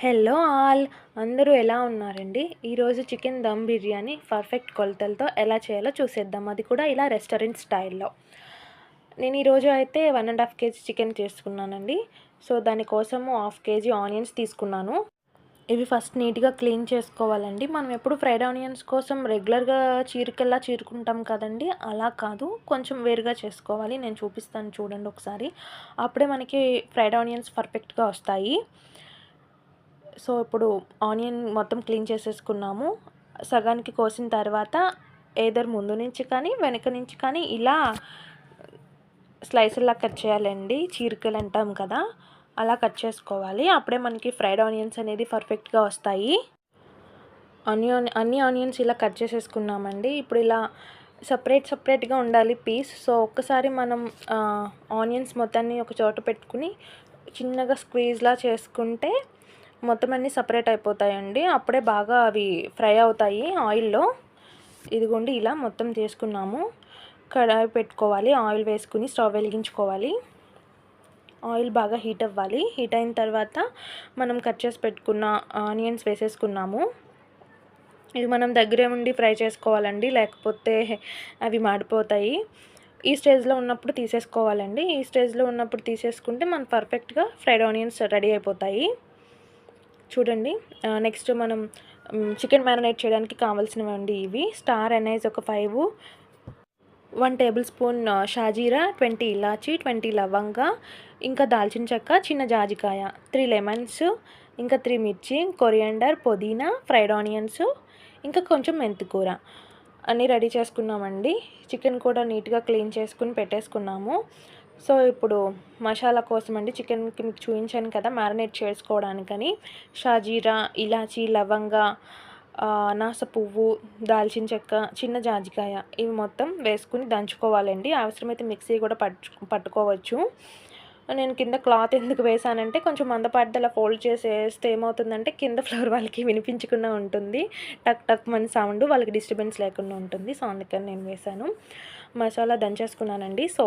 Hello all. అందరూ ఎలా ఉన్నారండి? ఈరోజు చికెన్ దమ్ బిర్యానీ పర్ఫెక్ట్ కొలతలతో ఎలా చేయాలో చూసేద్దాం. అది కూడా ఇలా రెస్టారెంట్ స్టైల్లో. నేను ఈరోజు అయితే one and half kg chicken చేసుకున్నానండి. సో దానికోసము హాఫ్ కేజీ ఆనియన్స్ తీసుకున్నాను. ఇవి ఫస్ట్ నీట్గా క్లీన్ చేసుకోవాలండి. మనం ఎప్పుడు ఫ్రైడ్ ఆనియన్స్ కోసం రెగ్యులర్గా చీరికెల్లా చీరుకుంటాం కదండి? అలా కాదు. కొంచెం వేరుగా చేసుకోవాలి. నేను చూపిస్తాను చూడండి ఒకసారి. అప్పుడే మనకి ఫ్రైడ్ ఆనియన్స్ పర్ఫెక్ట్గా వస్తాయి. సో ఇప్పుడు ఆనియన్ మొత్తం క్లీన్ చేసేసుకున్నాము. సగానికి కోసిన తర్వాత ఏదర్ ముందు నుంచి కానీ వెనక నుంచి కానీ ఇలా స్లైసుల్లా కట్ చేయాలండి. చీరికలు అంటాం కదా అలా కట్ చేసుకోవాలి. అప్పుడే మనకి ఫ్రైడ్ ఆనియన్స్ అనేది పర్ఫెక్ట్గా వస్తాయి. ఆనియన్ అన్ని ఆనియన్స్ ఇలా కట్ చేసేసుకున్నామండి. ఇప్పుడు ఇలా సపరేట్ సపరేట్గా ఉండాలి పీస్. సో ఒక్కసారి మనం ఆనియన్స్ మొత్తాన్ని ఒక చోట పెట్టుకుని చిన్నగా స్క్వీజ్లా చేసుకుంటే మొత్తం అన్నీ సపరేట్ అయిపోతాయండి. అప్పుడే బాగా అవి ఫ్రై అవుతాయి ఆయిల్లో. ఇదిగోండి ఇలా మొత్తం తీసుకున్నాము. కడాయి పెట్టుకోవాలి ఆయిల్ వేసుకుని స్టవ్ వెలిగించుకోవాలి. ఆయిల్ బాగా హీట్ అవ్వాలి. హీట్ అయిన తర్వాత మనం కట్ చేసి పెట్టుకున్న ఆనియన్స్ వేసేసుకున్నాము. ఇది మనం దగ్గరే ఉండి ఫ్రై చేసుకోవాలండి లేకపోతే అవి మాడిపోతాయి. ఈ స్టేజ్లో ఉన్నప్పుడు తీసేసుకోవాలండి. ఈ స్టేజ్లో ఉన్నప్పుడు తీసేసుకుంటే మనం పర్ఫెక్ట్గా ఫ్రైడ్ ఆనియన్స్ రెడీ అయిపోతాయి. చూడండి. నెక్స్ట్ మనం చికెన్ మ్యారినేట్ చేయడానికి కావాల్సినవండి ఇవి. స్టార్ అనైజ్ ఒక ఫైవ్. వన్ టేబుల్ స్పూన్ షాజీరా ట్వంటీ ఇలాచి ట్వంటీ లవంగా ఇంకా దాల్చిన చెక్క చిన్న జాజికాయ త్రీ లెమన్స్ ఇంకా త్రీ మిర్చి కొరియండర్ పుదీనా ఫ్రైడ్ ఆనియన్స్ ఇంకా కొంచెం మెంతికూర అన్నీ రెడీ చేసుకున్నామండి. చికెన్ కూడా నీట్గా క్లీన్ చేసుకుని పెట్టేసుకున్నాము. సో ఇప్పుడు మసాలా కోసం అండి చికెన్కి మీకు చూపించాను కదా మ్యారినేట్ చేసుకోవడానికని. షాజీరా ఇలాచీ లవంగా అనాస పువ్వు దాల్చిన చెక్క చిన్న జాజికాయ ఇవి మొత్తం వేసుకుని దంచుకోవాలండి. అవసరమైతే మిక్సీ కూడా పట్టు పట్టుకోవచ్చు. నేను కింద క్లాత్ ఎందుకు వేసానంటే కొంచెం మందపాటిదలా ఫోల్డ్ చేసేస్తే ఏమవుతుందంటే కింద ఫ్లోర్ వాళ్ళకి వినిపించకుండా ఉంటుంది. టక్ టక్ మన సౌండ్ వాళ్ళకి డిస్టర్బెన్స్ లేకుండా ఉంటుంది. సో అందుకని నేను వేసాను మసాలా దంచేసుకున్నానండి. సో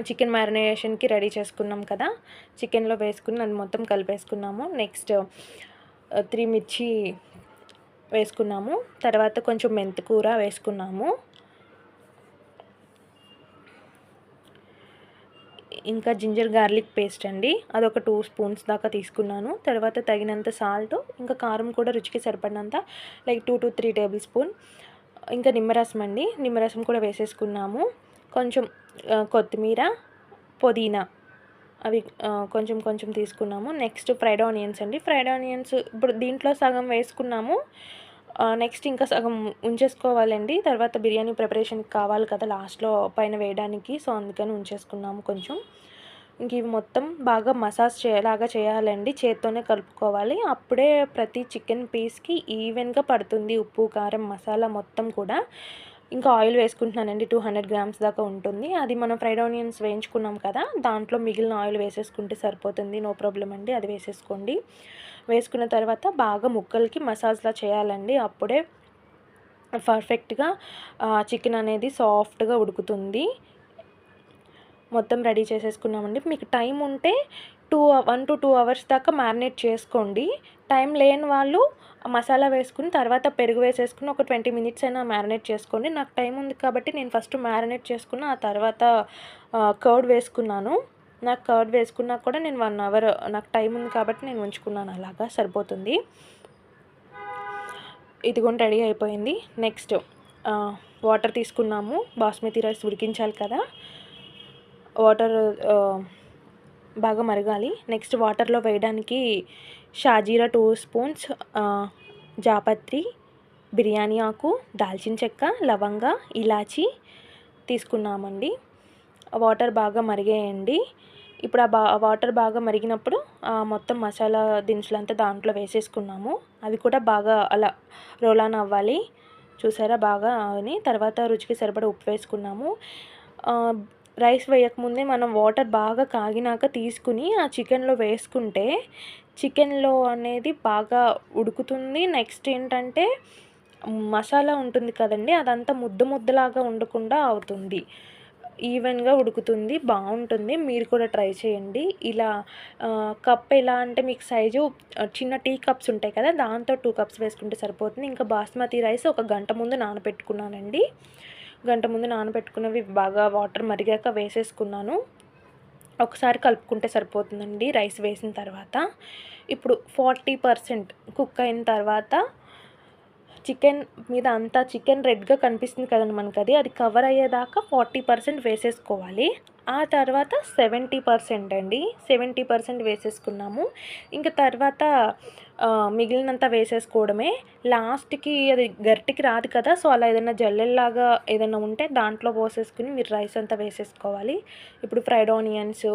చికెన్ మ్యారినేషన్కి రెడీ చేసుకున్నాం కదా. చికెన్లో వేసుకుని అది మొత్తం కలిపేసుకున్నాము. నెక్స్ట్ త్రీ మిర్చి వేసుకున్నాము. తర్వాత కొంచెం మెంతికూర వేసుకున్నాము. ఇంకా జింజర్ గార్లిక్ పేస్ట్ అండి. అదొక టూ స్పూన్స్ దాకా తీసుకున్నాను. తర్వాత తగినంత సాల్ట్ ఇంకా కారం కూడా రుచికి సరిపడినంత like two to three tablespoon. ఇంకా నిమ్మరసం అండి. నిమ్మరసం కూడా వేసేసుకున్నాము. కొంచెం కొత్తిమీర పుదీనా అవి కొంచెం కొంచెం తీసుకున్నాము. నెక్స్ట్ ఫ్రైడ్ ఆనియన్స్ అండి. ఫ్రైడ్ ఆనియన్స్ ఇప్పుడు దీంట్లో సగం వేసుకున్నాము. నెక్స్ట్ ఇంకా సగం ఉంచేసుకోవాలండి. తర్వాత బిర్యానీ ప్రిపరేషన్కి కావాలి కదా లాస్ట్లో పైన వేయడానికి. సో అందుకని ఉంచేసుకున్నాము కొంచెం. ఇంక ఇవి మొత్తం బాగా మసాజ్ చేయలాగా చేయాలండి. చేత్తోనే కలుపుకోవాలి. అప్పుడే ప్రతి చికెన్ పీస్కి ఈవెన్గా పడుతుంది ఉప్పు కారం మసాలా మొత్తం కూడా. ఇంకా ఆయిల్ వేసుకుంటున్నానండి టూ హండ్రెడ్ గ్రామ్స్ దాకా ఉంటుంది. అది మనం ఫ్రైడ్ ఆనియన్స్ వేయించుకున్నాం కదా దాంట్లో మిగిలిన ఆయిల్ వేసేసుకుంటే సరిపోతుంది. నో ప్రాబ్లం అండి అది వేసేసుకోండి. వేసుకున్న తర్వాత బాగా ముక్కలకి మసాజ్లా చేయాలండి. అప్పుడే పర్ఫెక్ట్గా చికెన్ అనేది సాఫ్ట్గా ఉడుకుతుంది. మొత్తం రెడీ చేసేసుకున్నామండి. మీకు టైం ఉంటే two one to two hours దాకా మ్యారినేట్ చేసుకోండి. టైం లేని వాళ్ళు మసాలా వేసుకుని తర్వాత పెరుగు వేసేసుకుని ఒక ట్వంటీ మినిట్స్ అయినా మ్యారినేట్ చేసుకోండి. నాకు టైం ఉంది కాబట్టి నేను ఫస్ట్ మ్యారినేట్ చేసుకున్న ఆ తర్వాత కర్డ్ వేసుకున్నాను. నాకు కర్డ్ వేసుకున్నా కూడా నేను వన్ అవర్ నాకు టైం ఉంది కాబట్టి నేను ఉంచుకున్నాను. అలాగా సరిపోతుంది. ఇది కూడా రెడీ అయిపోయింది. నెక్స్ట్ వాటర్ తీసుకున్నాము. బాస్మతి రైస్ ఉడికించాలి కదా. వాటర్ బాగా మరగాలి. నెక్స్ట్ వాటర్లో వేయడానికి షాజీరా టూ స్పూన్స్ జాపత్రి బిర్యానీ ఆకు దాల్చిన చెక్క లవంగా ఇలాచి తీసుకున్నామండి. వాటర్ బాగా మరిగేయండి. ఇప్పుడు ఆ బా వాటర్ బాగా మరిగినప్పుడు మొత్తం మసాలా దినుసులంతా దాంట్లో వేసేసుకున్నాము. అవి కూడా బాగా అలా రోలాన్ అవ్వాలి. చూసారా? బాగా అని తర్వాత రుచికి సరిపడ ఉప్పు వేసుకున్నాము. రైస్ వేయకముందే మనం వాటర్ బాగా కాగినాక తీసుకుని ఆ చికెన్లో వేసుకుంటే చికెన్లో అనేది బాగా ఉడుకుతుంది. నెక్స్ట్ ఏంటంటే మసాలా ఉంటుంది కదండి అదంతా ముద్ద ముద్దలాగా ఉండకుండా అవుతుంది. ఈవెన్గా ఉడుకుతుంది బాగుంటుంది. మీరు కూడా ట్రై చేయండి. ఇలా కప్ ఎలా అంటే మీకు సైజు చిన్న టీ కప్స్ ఉంటాయి కదా దాంతో టూ కప్స్ వేసుకుంటే సరిపోతుంది. ఇంకా బాస్మతి రైస్ ఒక గంట ముందు నానబెట్టుకున్నానండి. గంట ముందు నానబెట్టుకున్నవి బాగా వాటర్ మరిగాక వేసేసుకున్నాను. ఒకసారి కలుపుకుంటే సరిపోతుందండి రైస్ వేసిన తర్వాత. ఇప్పుడు ఫార్టీ పర్సెంట్ కుక్ అయిన తర్వాత చికెన్ మీద అంతా చికెన్ రెడ్గా కనిపిస్తుంది కదండి మనకి అది అది కవర్ అయ్యేదాకా ఫార్టీ పర్సెంట్ వేసేసుకోవాలి. ఆ తర్వాత సెవెంటీ పర్సెంట్ అండి. సెవెంటీ పర్సెంట్ వేసేసుకున్నాము. ఇంకా తర్వాత మిగిలినంత వేసేసుకోవడమే. లాస్ట్కి అది గరిటికి రాదు కదా సో అలా ఏదైనా జల్లెల్లాగా ఏదైనా ఉంటే దాంట్లో పోసేసుకుని మీరు రైస్ అంతా వేసేసుకోవాలి. ఇప్పుడు ఫ్రైడ్ ఆనియన్స్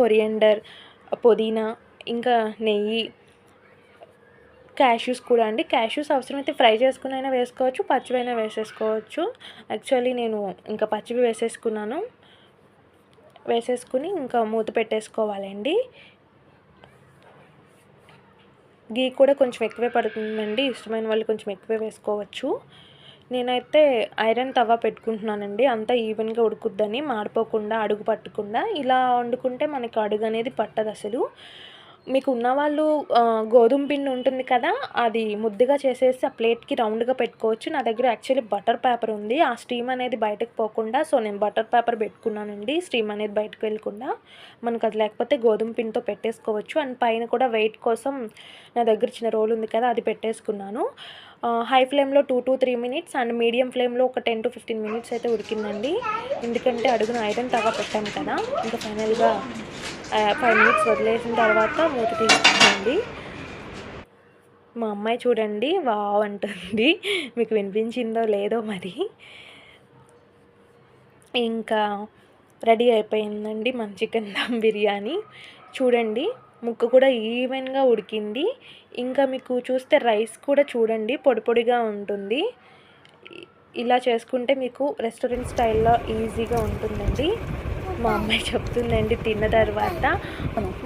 కొరియండర్ పుదీనా ఇంకా నెయ్యి క్యాష్యూస్ కూడా అండి. క్యాష్యూస్ అవసరమైతే ఫ్రై చేసుకుని అయినా వేసుకోవచ్చు పచ్చివైనా వేసేసుకోవచ్చు. యాక్చువల్లీ నేను ఇంకా పచ్చివి వేసేసుకున్నాను. వేసేసుకుని ఇంకా మూత పెట్టేసుకోవాలండి. గీ కూడా కొంచెం ఎక్కువే పడుతుందండి. ఇష్టమైన వాళ్ళు కొంచెం ఎక్కువే వేసుకోవచ్చు. నేనైతే ఐరన్ తవ్వ పెట్టుకుంటున్నానండి. అంతా ఈవెన్గా ఉడుకుద్దని మాడిపోకుండా అడుగు పట్టకుండా ఇలా వండుకుంటే మనకి అడుగు అనేది పట్టదు అసలు మీకు ఉన్నవాళ్ళు గోధుమ పిండి ఉంటుంది కదా అది ముద్దగా చేసేసి ఆ ప్లేట్కి రౌండ్గా పెట్టుకోవచ్చు. నా దగ్గర యాక్చువల్లీ బటర్ పేపర్ ఉంది. ఆ స్టీమ్ అనేది బయటకు పోకుండా సో నేను బటర్ పేపర్ పెట్టుకున్నానండి స్టీమ్ అనేది బయటకు వెళ్ళకుండా. మనకు అది లేకపోతే గోధుమ పిండితో పెట్టేసుకోవచ్చు. అండ్ పైన కూడా వెయిట్ కోసం నా దగ్గర చిన్న రోల్ ఉంది కదా అది పెట్టేసుకున్నాను. హై ఫ్లేమ్లో two to three minutes and medium ఫ్లేమ్లో ఒక టెన్ టు ఫిఫ్టీన్ మినిట్స్ అయితే ఉడికిందండి. ఎందుకంటే అడుగున ఐరన్ తగా పెట్టాము కదా ఇంకా ఫైనల్గా ఫైవ్ మినిట్స్ వదిలేసిన తర్వాత మూత తీసుకోండి. మా అమ్మాయి చూడండి వావ్ అంటుంది. మీకు వినిపించిందో లేదో మరి. ఇంకా రెడీ అయిపోయిందండి మన చికెన్ దమ్ బిర్యానీ. చూడండి ముక్క కూడా ఈవెన్గా ఉడికింది. ఇంకా మీకు చూస్తే రైస్ కూడా చూడండి పొడి పొడిగా ఉంటుంది. ఇలా చేసుకుంటే మీకు రెస్టారెంట్ స్టైల్లో ఈజీగా ఉంటుందండి. మా అమ్మాయి చెప్తుందండి తిన్న తర్వాత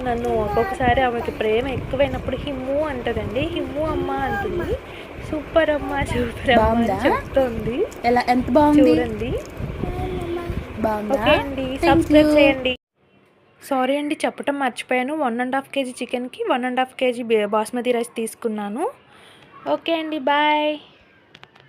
నన్ను ఒక్కొక్కసారి ఆమెకి ప్రేమ ఎక్కువైనప్పుడు హిమ్ము అంటదండి. హిమ్ము అమ్మ అంటుంది. సూపర్ అమ్మ సూపర్ అమ్మ? చెప్తుంది. ఎలా ఎంత బాగుంది? చూడండి. ఓకే అండి సబ్స్క్రైబ్. చేయండి. సారీ అండి చెప్పటం మర్చిపోయాను. వన్ అండ్ హాఫ్ కేజీ చికెన్కి one and half kg basmati rice తీసుకున్నాను. ఓకే అండి బాయ్